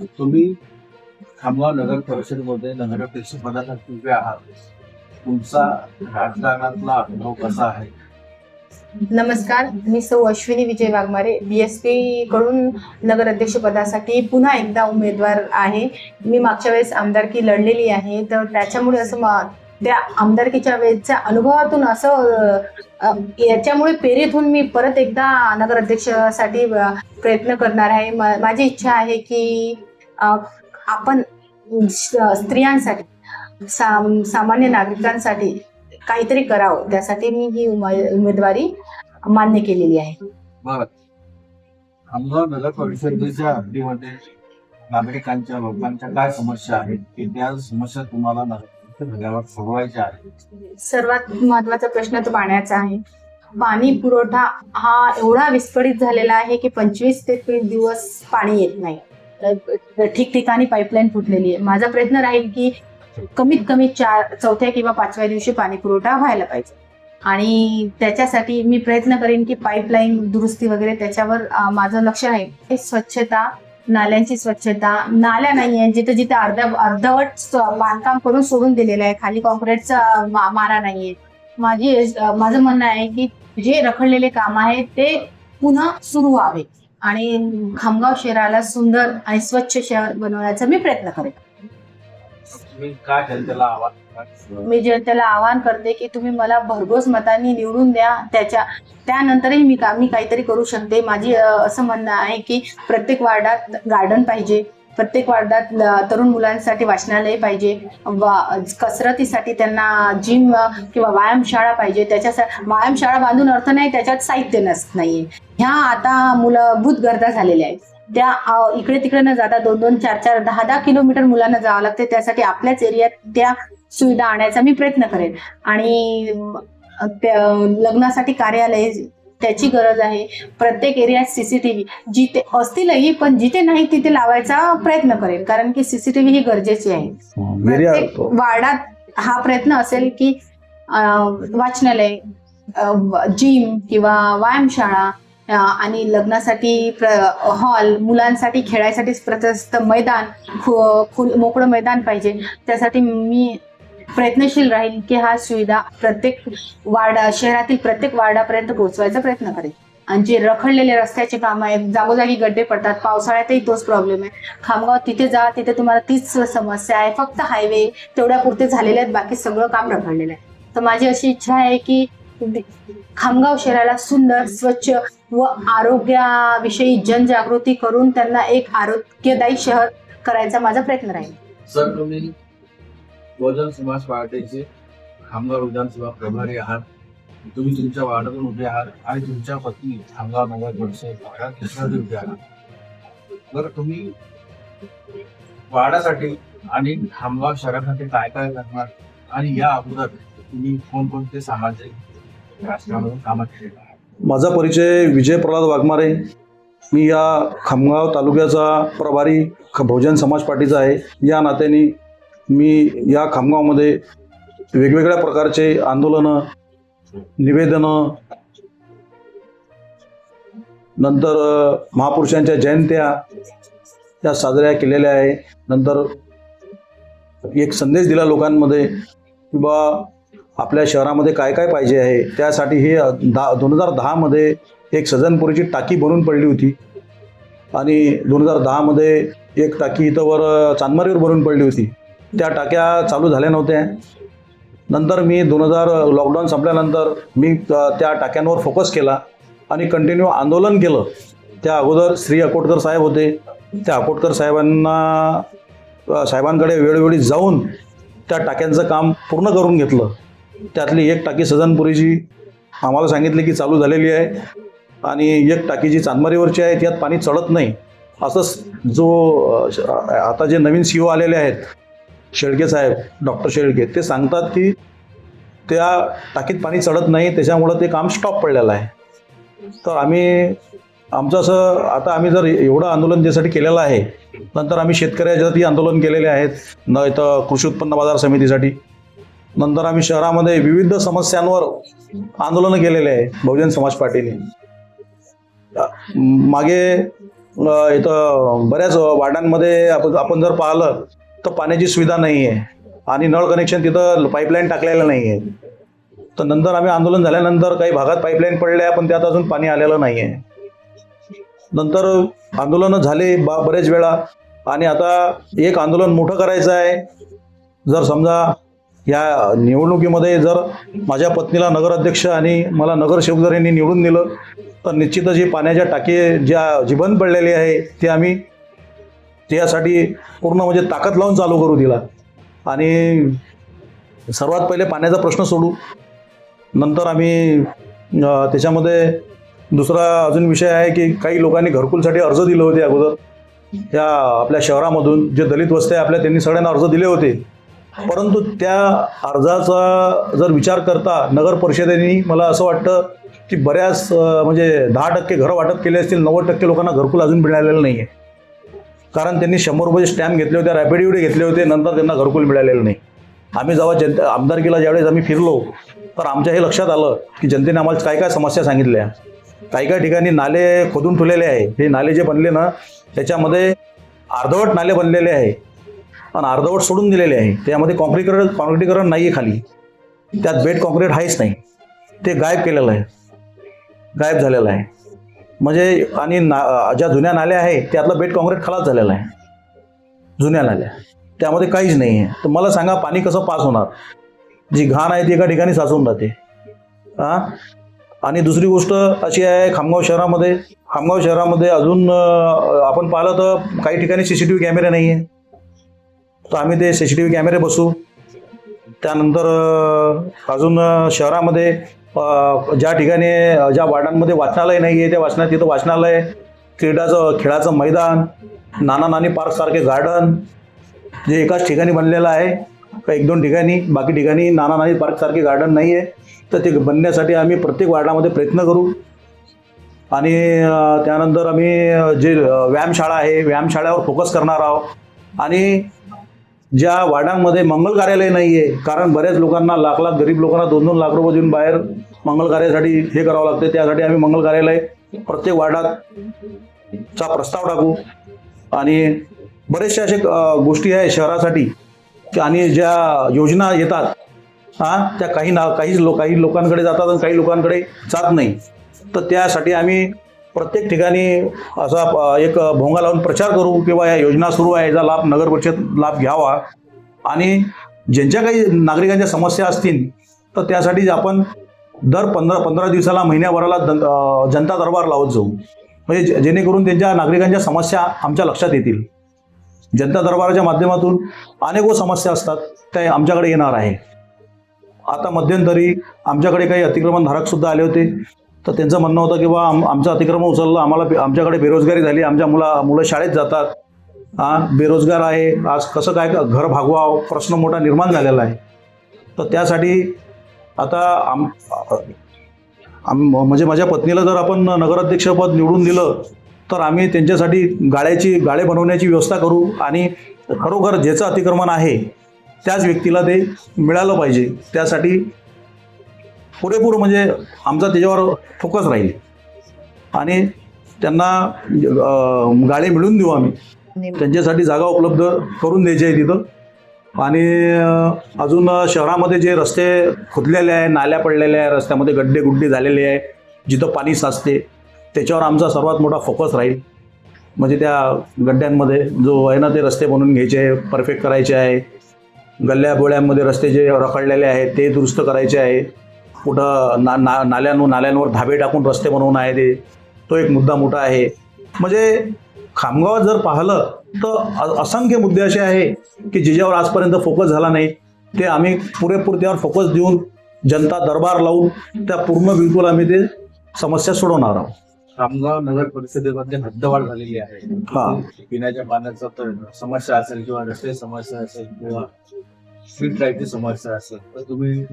तुम्ही खामगाव नगर परिषदमध्ये नगराध्यक्ष पदाला तुम्ही आहात. तुमचा राजकारणातला अनुभव कसा आहे? नमस्कार मी सौ अश्विनी विजय वाघमारे बीएसपी कडून नगर अध्यक्ष पदासाठी पुन्हा एकदा उमेदवार आहे. मी मागच्या वेळेस आमदारकी लढलेली आहे तर त्याच्यामुळे असं त्या आमदारकीच्या वेळेसच्या अनुभवातून असं याच्यामुळे प्रेरित होऊन मी परत एकदा नगर अध्यक्षासाठी प्रयत्न करणार आहे. माझी इच्छा आहे की आपण स्त्रियांसाठी साम- सामान्य नागरिकांसाठी काहीतरी करावं. त्यासाठी मी ही उमे- उमेदवारी मान्य केलेली आहे. नगर परिषदेच्या हद्दीमध्ये नागरिकांच्या लोकांच्या काय समस्या आहेत त्या समस्या तुम्हाला सर्वात महत्त्वाचा प्रश्न तो पाण्याचा आहे. पाणी पुरवठा हा एवढा विस्कळीत झालेला आहे की पंचवीस ते तीस दिवस पाणी येत नाही. तर ठिकठिकाणी पाईपलाईन फुटलेली आहे. माझा प्रयत्न राहील की कमीत कमी चार चौथ्या किंवा पाचव्या दिवशी पाणी पुरवठा व्हायला पाहिजे. आणि त्याच्यासाठी मी प्रयत्न करेन की पाईपलाईन दुरुस्ती वगैरे त्याच्यावर माझं लक्ष राहील. स्वच्छता नाल्यांची स्वच्छता. नाल्या नाही आहे जिथे जिथे अर्ध्या अर्धवट बांधकाम करून सोडून दिलेलं आहे. खाली कॉन्क्रीटचा मा- मारा नाहीये माझी माझं म्हणणं आहे की जे रखडलेले काम आहे ते पुन्हा सुरू व्हावे. आणि खामगाव शहराला सुंदर आणि स्वच्छ शहर बनवण्याचा मी प्रयत्न करेन. काय मी जे त्याला मी जनतेला आवाहन करते की तुम्ही मला भरघोस मतांनी निवडून द्या. त्याच्या त्यानंतरही मी का मी काहीतरी करू शकते. माझी असं म्हणणं आहे की प्रत्येक वार्डात गार्डन पाहिजे. प्रत्येक वार्डात तरुण मुलांसाठी वाचनालय पाहिजे. वा- कसरतीसाठी त्यांना जिम किंवा व्यायामशाळा पाहिजे. त्याच्यासाठी व्यायामशाळा बांधून अर्थ नाही त्याच्यात साहित्य नस नाहीये. ह्या आता मूलभूत गरजा झालेल्या आहेत. त्या इकडे तिकडे न जाता दोन दोन चार चार दहा दहा किलोमीटर मुलांना जावं लागते. त्यासाठी आपल्याच एरियात त्या सुविधा आणायचा मी प्रयत्न करेन. आणि लग्नासाठी कार्यालय त्याची गरज आहे. प्रत्येक एरियात सीसीटीव्ही जिथे असतीलही पण जिथे नाही तिथे लावायचा प्रयत्न करेन. कारण की सीसीटीव्ही ही गरजेची आहे. प्रत्येक वार्डात हा प्रयत्न असेल की वाचनालय जिम किंवा व्यायामशाळा आणि लग्नासाठी हॉल मुलांसाठी खेळायसाठी प्रशस्त मैदान खु- खुल मोकळं मैदान पाहिजे. त्यासाठी मी प्रयत्नशील राहील की हा सुविधा प्रत्येक वार्ड शहरातील प्रत्येक वार्डापर्यंत पोहोचवायचा प्रयत्न करेल. आणि जे रखडलेले रस्त्याचे काम आहेत जागोजागी गड्डे पडतात पावसाळ्यातही तोच प्रॉब्लेम आहे. खामगाव तिथे जा तिथे तुम्हाला तीच समस्या आहे फक्त हायवे तेवढ्या पुरते झालेले आहेत बाकी सगळं काम रखडलेलं आहे. तर माझी अशी इच्छा आहे की खामगाव शहराला सुंदर स्वच्छ व आरोग्याविषयी जनजागृती करून त्यांना एक आरोग्यदायी शहर करायचा माझा प्रयत्न राहील. सर तुम्ही बहुजन समाज पार्टीचे खामगाव विधानसभा प्रभारी आहात. तुम्ही तुमच्या वार्डातून उभे आहात आणि तुमच्या पत्नी खामगाव नगर परिषद कृष्णाजी उभे आहात बरं तुम्ही वाडासाठी आणि खामगाव शहरासाठी काय काय करणार? आणि या अगोदर तुम्ही कोणकोणते सामाजिक राजकारणातून कामं केलेलं आहेत माझा परिचय विजय प्रल्हाद वाघमारे. मी या खामगाव तालुक्याचा प्रभारी ख- बहुजन समाज पार्टीचा आहे. या नात्याने मी या खामगावमध्ये वेगवेगळ्या प्रकारचे आंदोलनं निवेदनं नंतर महापुरुषांच्या जयंत्या त्या साजऱ्या केलेल्या आहे. नंतर एक संदेश दिला लोकांमध्ये की बा आपल्या शहरामध्ये काय काय पाहिजे आहे? त्यासाठी हे दहा दोन हजार दहामध्ये एक सजनपुरीची टाकी बनून पडली होती. आणि दोन हजार दहामध्ये एक टाकी इथं वर चांदमारीवर भरून पडली होती. त्या टाक्या चालू झाल्या नव्हत्या. नंतर मी दोन हजार लॉकडाऊन संपल्यानंतर मी त्या टाक्यांवर फोकस केला आणि कंटिन्यू आंदोलन केलं. त्या अगोदर श्री अकोटकर साहेब होते. त्या अकोटकर साहेबांना साहेबांकडे वेळोवेळी जाऊन त्या टाक्यांचं काम पूर्ण करून घेतलं. त्यातली एक टाकी सजनपुरीची आम्हाला सांगितली की चालू झालेली आहे आणि एक टाकी जी चांदमारीवरची आहे त्यात पाणी चढत नाही. असंच जो आता जे नवीन सी ओ आलेले आहेत शेळके साहेब डॉक्टर शेळके ते सांगतात की त्या टाकीत पाणी चढत नाही त्याच्यामुळं ते काम स्टॉप पडलेलं आहे. तर आम्ही आमचं असं आता आम्ही जर एवढं आंदोलन ज्यासाठी केलेलं आहे नंतर आम्ही शेतकऱ्याच्यासाठी आंदोलन केलेले आहेत न इथं कृषी उत्पन्न बाजार समितीसाठी नंतर आम्ही शहरामध्ये विविध समस्यांवर आंदोलनं केलेले आहे बहुजन समाज पार्टीने. मागे इथं बऱ्याच वाड्यांमध्ये आपण आपण जर पाहिलं तर पाण्याची सुविधा नाही आहे आणि नळ कनेक्शन तिथं पाईपलाईन टाकलेलं नाही आहे तर नंतर आम्ही आंदोलन झाल्यानंतर काही भागात पाईपलाईन पडल्या पण त्यात अजून पाणी आलेलं नाही आहे नंतर आंदोलनं झाले बा बरेच वेळा. आणि आता एक आंदोलन मोठं करायचं आहे. जर समजा या निवडणुकीमध्ये जर माझ्या पत्नीला नगराध्यक्ष आणि मला नगरसेवक जर यांनी निवडून दिलं तर निश्चितच ही पाण्याच्या टाकी ज्या जीवन पडलेली आहे ते आम्ही त्यासाठी पूर्ण म्हणजे ताकद लावून चालू करू दिला. आणि सर्वात पहिले पाण्याचा प्रश्न सोडू. नंतर आम्ही त्याच्यामध्ये दुसरा अजून विषय आहे की काही लोकांनी घरकुलसाठी अर्ज दिले होते अगोदर. या आपल्या शहरामधून जे दलित वस्ती आहे आपल्या त्यांनी सगळ्यांना अर्ज दिले होते. परंतु त्या अर्जाचा जर विचार करता नगर परिषदेने मला असं वाटतं की बऱ्याच म्हणजे दहा टक्के घरं वाटप केले असतील नव्वद टक्के लोकांना घरकुल अजून मिळालेलं नाही आहे कारण त्यांनी शंभर रुपये स्टॅम्प घेतले होते रॅपिडिवडे घेतले होते नंतर त्यांना घरकुल मिळालेलं नाही. आम्ही जेव्हा जनता आमदारकीला ज्यावेळेस आम्ही फिरलो तर आमच्या हे लक्षात आलं की जनतेने आम्हाला काय काय समस्या सांगितल्या. काही काही ठिकाणी नाले खोदून ठेवलेले आहे. हे नाले जे बनले ना त्याच्यामध्ये अर्धवट नाले बनलेले आहे. आणि अर्धवट सोडून दिलेले आहे. त्यामध्ये कॉन्क्रीकरण कॉन्क्रीटीकरण नाही आहे खाली. त्यात बेड कॉन्क्रीट आहेच नाही. ते गायब केलेलं आहे. गायब झालेलं आहे. म्हणजे आणि ना ज्या जुन्या नाल्या आहे त्यातलं बेट काँक्रीट खलास झालेलं आहे. जुन्या नाल्या. त्यामध्ये काहीच नाही आहे. तर मला सांगा पाणी कसं पास होणार? जी घाण आहे ती एका ठिकाणी साचून राहते. हां? आणि दुसरी गोष्ट अशी आहे खामगाव शहरामध्ये खामगाव शहरामध्ये अजून आपण पाहिलं तर काही ठिकाणी सी सी टी व्ही कॅमेरे नाही आहे. तर आम्ही ते सी सी टी व्ही कॅमेरे बसू. त्यानंतर अजून शहरामध्ये ज्या ठिकाणी ज्या वार्डांमध्ये वाचनालय नाही आहे त्या वाचना तिथं वाचनालय क्रीडाचं खेळाचं मैदान नाना नानी पार्कसारखे गार्डन जे एकाच ठिकाणी बनलेलं आहे का एक दोन ठिकाणी बाकी ठिकाणी नाना नानी पार्कसारखे गार्डन नाही आहे तर ते बनण्यासाठी आम्ही प्रत्येक वार्डामध्ये प्रयत्न करू. आणि त्यानंतर आम्ही जे व्यायामशाळा आहे व्यायामशाळेवर फोकस करणार आहोत. आणि ज्या वार्डांमध्ये मंगल कार्यालय नाही आहे कारण बऱ्याच लोकांना लाख लाख गरीब लोकांना दोन दोन लाख रुपये देऊन बाहेर मंगल कार्यासाठी हे करावं लागते. त्यासाठी आम्ही मंगल कार्यालय प्रत्येक वार्डात चा प्रस्ताव टाकू. आणि बरेचशा असे गोष्टी आहे शहरासाठी आणि ज्या योजना येतात हां त्या काही ना काहीच लो काही लोकांकडे जातात आणि काही लोकांकडे जात नाही. तर त्यासाठी आम्ही प्रत्येक ठिकाणी असा एक भोंगा लावून प्रचार करू किंवा या योजना सुरू आहे याचा लाभ नगर परिषद लाभ घ्यावा. आणि ज्यांच्या काही नागरिकांच्या समस्या असतील तर त्यासाठी आपण दर पंधरा पंधरा दिवसाला महिन्याभराला दं- जनता दरबार लावत जाऊ. म्हणजे जे- जेणेकरून त्यांच्या नागरिकांच्या समस्या आमच्या लक्षात येतील. जनता दरबाराच्या माध्यमातून अनेक समस्या असतात त्या आमच्याकडे येणार आहे. आता मध्यंतरी आमच्याकडे काही अतिक्रमणधारक सुद्धा आले होते. तर त्यांचं म्हणणं होतं की बा आम आमचं अतिक्रमण उचललं आम्हाला बे- आमच्याकडे बेरोजगारी झाली आमच्या मुला मुलं शाळेत जातात. हां बेरोजगार आहे. आज कसं काय घर भागवावं प्रश्न मोठा निर्माण झालेला आहे. तर त्यासाठी आता आम आम म्हणजे माझ्या पत्नीला जर आपण नगराध्यक्षपद निवडून दिलं तर आम्ही त्यांच्यासाठी गाळ्याची गाळे बनवण्याची व्यवस्था करू आणि खरोखर ज्याचं अतिक्रमण आहे त्याच व्यक्तीला ते मिळालं पाहिजे. त्यासाठी पुरेपूर म्हणजे आमचा त्याच्यावर फोकस राहील. आणि त्यांना गाळे मिळून देऊ आम्ही. त्यांच्यासाठी जागा उपलब्ध करून द्यायची आहे तिथं. आणि अजून शहरामध्ये जे रस्ते खोदलेले आहे नाल्या पडलेल्या आहे रस्त्यामध्ये गड्डे गुड्डे झालेले आहे जिथं पाणी साचते त्याच्यावर आमचा सर्वात मोठा फोकस राहील. म्हणजे त्या गड्ड्यांमध्ये जो आहे ना ते रस्ते बनवून घ्यायचे आहे परफेक्ट करायचे आहे. गल्ल्या बोळ्यांमध्ये रस्ते जे रखडलेले आहेत ते दुरुस्त करायचे आहे. कुठं ना ना नाल्यांवर नाल्यांवर धाबे टाकून रस्ते बनवून आहे ते. तो एक मुद्दा मोठा आहे. म्हणजे खामगावात जर पाहिलं तर असंख्य मुद्दे असे आहे की ज्याच्यावर आजपर्यंत फोकस झाला नाही. ते आम्ही पुरेपूर त्यावर फोकस देऊन जनता दरबार लावून त्या पूर्ण बिलकुल आम्ही ते समस्या सोडवणार आहोत. खामगाव नगर परिषदेमध्ये हद्दवाढ झालेली आहे. हा. पिण्याच्या पाण्याचा तर समस्या असेल किंवा रस्ते समस्या असेल किंवा स्ट्रीट लाईटची समस्या असेल तर तुम्ही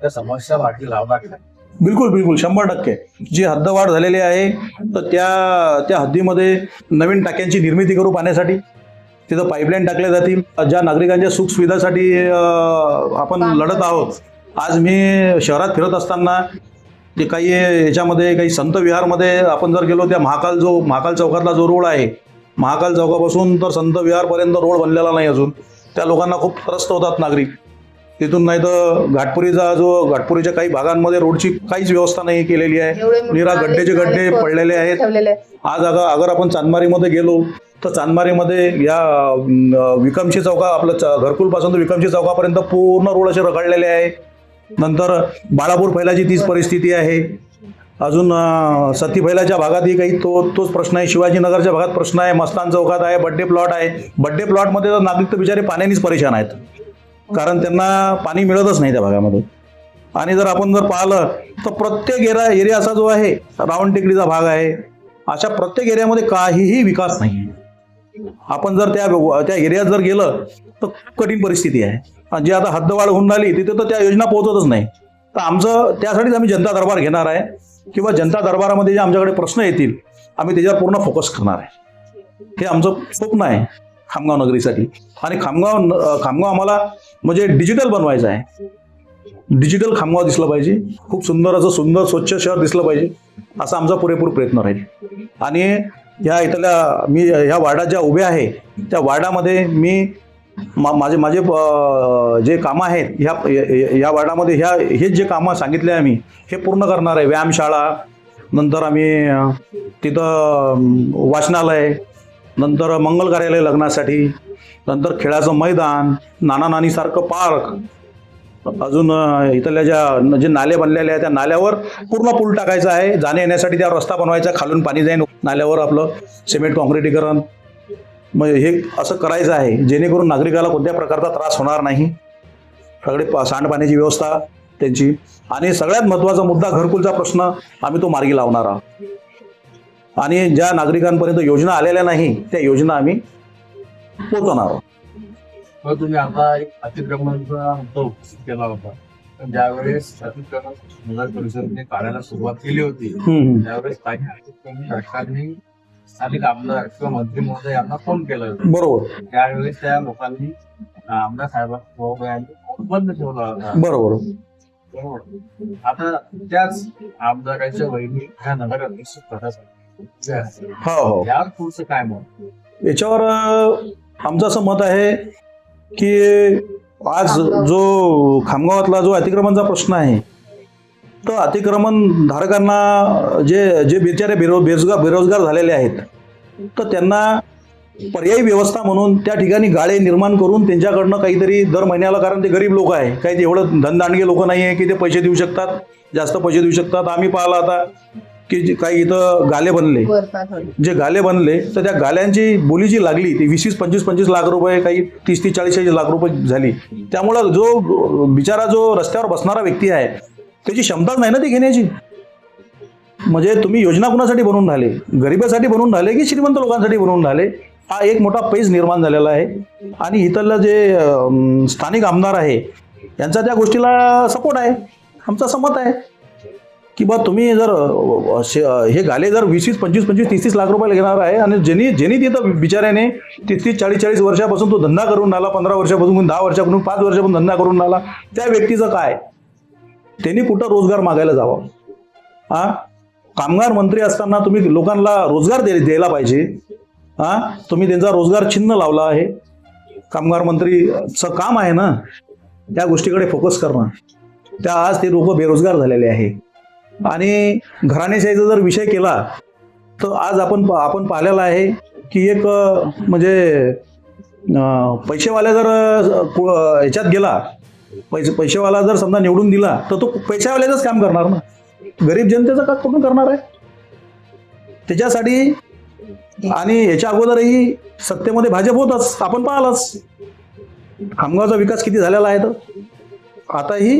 त्या समस्या लावणार बिलकुल बिलकुल शंभर टक्के. जी हद्दवाढ झालेली आहे तर त्या त्या हद्दीमध्ये नवीन टाक्यांची निर्मिती करू पाण्यासाठी तिथं पाईपलाईन टाकल्या जातील. ज्या नागरिकांच्या सुखसुविधासाठी आपण लढत आहोत. आज मी शहरात फिरत असताना ते काही याच्यामध्ये काही संत विहारमध्ये आपण जर गेलो त्या महाकाल जो महाकाल चौकातला जो रोड आहे महाकाल चौकापासून तर संत विहारपर्यंत रोड बनलेला नाही अजून. त्या लोकांना खूप त्रस्त होतात नागरिक. तिथून नाही तर घाटपुरीचा जो घाटपुरीच्या काही भागांमध्ये रोडची काहीच व्यवस्था नाही केलेली आहे. निरा गड्डेचे गड्डे पडलेले आहेत. आज अगर अगर आपण चांदमारीमध्ये गेलो तर चांदमारीमध्ये या विकमशी चौका आपलं घरकुलपासून तर विकमशी चौकापर्यंत पूर्ण रोड असे रखडलेले आहे. नंतर बाळापूर फैलाची तीच परिस्थिती आहे. अजून सती फैलाच्या भागातही काही तो तोच प्रश्न आहे. शिवाजीनगरच्या भागात प्रश्न आहे. मस्तान चौकात आहे. बड्डे प्लॉट आहे. बड्डे प्लॉटमध्ये तर नागरिक तर बिचारे पाण्यानेच परेशान आहेत. कारण त्यांना पाणी मिळतच नाही त्या भागामध्ये. आणि जर आपण जर पाहिलं तर प्रत्येक एरिया एरिया असा जो आहे रावण टेकडीचा भाग आहे. अशा प्रत्येक एरियामध्ये काहीही विकास नाही. आपण जर त्या त्या एरियात जर गेलं तर कठीण परिस्थिती आहे. आणि जी आता हद्दवाढ होऊन राहिली तिथे तर त्या योजना पोहोचतच नाही. तर आमचं त्यासाठीच आम्ही जनता दरबार घेणार आहे. किंवा जनता दरबारामध्ये जे आमच्याकडे प्रश्न येतील आम्ही त्याच्यावर पूर्ण फोकस करणार आहे. हे आमचं स्वप्न आहे खामगाव नगरीसाठी. आणि खामगाव खामगाव आम्हाला म्हणजे डिजिटल बनवायचं आहे. डिजिटल खामगाव दिसलं पाहिजे. खूप सुंदर असं सुंदर स्वच्छ शहर दिसलं पाहिजे. असा आमचा पुरेपूर प्रयत्न राहील. आणि ह्या इथल्या मी ह्या वार्डात ज्या उभ्या आहे त्या वार्डामध्ये मी मा- माझे माझे जे कामं आहेत ह्या ह्या- वार्डामध्ये ह्या हे जे कामं सांगितले आम्ही हे पूर्ण करणार आहे. व्यायामशाळा नंतर आम्ही तिथं वाचनालय नंतर मंगल कार्यालय लग्नासाठी नंतर खेळाचं मैदान नाना नानीसारखं पार्क. अजून इथल्या ज्या जे नाले बनलेले आहेत त्या नाल्यावर पूर्ण पूल टाकायचा आहे. जाण्या येण्यासाठी त्या रस्ता बनवायचा खालून पाणी जाईन नाल्यावर आपलं सिमेंट कॉन्क्रिटीकरण मग हे असं करायचं आहे. जेणेकरून नागरिकाला कोणत्या प्रकारचा त्रास होणार नाही. सगळे सांडपाण्याची व्यवस्था त्यांची. आणि सगळ्यात महत्त्वाचा मुद्दा घरकुलचा प्रश्न आम्ही तो मार्गी लावणार आहोत. आणि ज्या नागरिकांपर्यंत योजना आलेल्या नाही त्या योजना आम्ही पोहोचवणार मग तुम्ही आता एक अतिक्रमणाचा मुद्दा उपस्थित केला होता. पण ज्यावेळेस अतिक्रमण नगर परिषदेने काढायला सुरुवात केली होती हम्म. त्यावेळेस काही अतिक्रमण स्थानिक आमदार किंवा मंत्री महोदय यांना फोन केला होता. बरोबर. त्यावेळेस त्या लोकांनी आमदार साहेबांनी बंद ठेवला होता. बरोबर. बरोबर. आता त्याच आमदाराच्या वहिनी ह्या नगर अध्यक्ष पदासाठी. हो हो. या पुढचं काय मग याच्यावर आमचं असं मत आहे की आज जो खामगावातला जो अतिक्रमणचा प्रश्न आहे तो अतिक्रमण धारकांना जे जे बिचारे बेरो बेरोजगार बेरोजगार झालेले आहेत तर त्यांना पर्यायी व्यवस्था म्हणून त्या ठिकाणी गाळे निर्माण करून त्यांच्याकडनं काहीतरी दर महिन्याला कारण ते गरीब लोक आहे काही ते एवढं धनदांडगे लोक नाही आहे की ते पैसे देऊ शकतात जास्त पैसे देऊ शकतात. आम्ही पाहिलं आता की जे काही इथं गाले बनले. जे गाले बनले तर त्या गाल्यांची बोली जी लागली ती वीस वीस पंचवीस पंचवीस लाख रुपये काही तीस तीस चाळीस चाळीस लाख रुपये झाली. त्यामुळं जो बिचारा जो रस्त्यावर बसणारा व्यक्ती आहे त्याची क्षमताच नाही ना ती घेण्याची? म्हणजे तुम्ही योजना कुणासाठी बनवून राहिले? गरिबासाठी बनवून राहिले की श्रीमंत लोकांसाठी बनवून राहिले? हा एक मोठा पेज निर्माण झालेला आहे. आणि इथलं जे स्थानिक आमदार आहे यांचा त्या गोष्टीला सपोर्ट आहे. आमचं असं मत आहे. की बा तुम्ही जर शे- हे गाले जर वीस वीस पंचवीस पंचवीस तीस तीस लाख रुपयाला घेणार आहे आणि ज्यांनी ज्यांनी तिथं बिचाऱ्याने तीस तीस चाळीस चाळीस वर्षापासून तो धंदा करून आला पंधरा वर्षापासून दहा वर्षापासून पाच वर्षापासून धंदा करून आला त्या व्यक्तीचं काय? त्यांनी कुठं रोजगार मागायला जावा? हा कामगार मंत्री असताना तुम्ही लोकांना रोजगार दे द्यायला पाहिजे. हा तुम्ही त्यांचा रोजगार चिन्ह लावला आहे. कामगार मंत्रीचं काम आहे ना त्या गोष्टीकडे फोकस करणं. त्या आज ते लोक बेरोजगार झालेले आहे. आणि घराणेशाहीचा जर विषय केला तर आज आपण आपण पाहिलेला आहे की एक म्हणजे पैसेवाल्या जर ह्याच्यात गेला पैसे पैसेवाला जर समजा निवडून दिला तर तो पैशावाल्याचंच काम करणार ना? गरीब जनतेचं का कुठून करणार आहे? त्याच्यासाठी आणि याच्या अगोदरही सत्तेमध्ये भाजप होतच आपण पाहिलंच. खामगावचा विकास किती झालेला आहे तर? आताही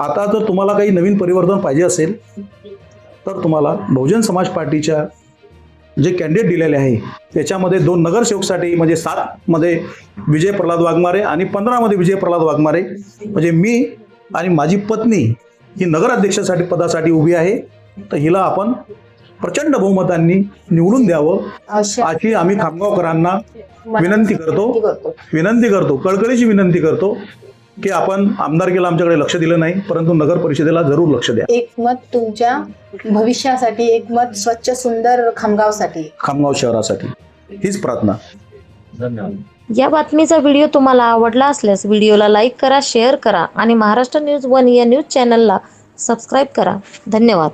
आता जर तुम्हाला काही नवीन परिवर्तन पाहिजे असेल तर तुम्हाला बहुजन समाज पार्टीच्या जे कॅन्डिडेट दिलेले आहे त्याच्यामध्ये दोन नगरसेवकसाठी म्हणजे सातमध्ये विजय प्रल्हाद वाघमारे आणि पंधरामध्ये विजय प्रल्हाद वाघमारे. म्हणजे मी आणि माझी पत्नी ही नगराध्यक्षासाठी पदासाठी उभी आहे. तर हिला आपण प्रचंड बहुमतांनी निवडून द्यावं अशा आम्ही खामगावकरांना विनंती करतो. विनंती करतो कळकळीची विनंती करतो. की आपण आमदारकीला आमच्याकडे लक्ष दिलं नाही परंतु नगर परिषदेला जरूर लक्ष द्या. एक मत तुमच्या भविष्यासाठी एक मत स्वच्छ सुंदर खामगावसाठी. खामगाव शहरासाठी. हीच प्रार्थना. धन्यवाद. या बातमीचा व्हिडिओ तुम्हाला आवडला असल्यास व्हिडिओला लाईक करा शेअर करा आणि महाराष्ट्र न्यूज वन या न्यूज चॅनलला सबस्क्राईब करा. धन्यवाद.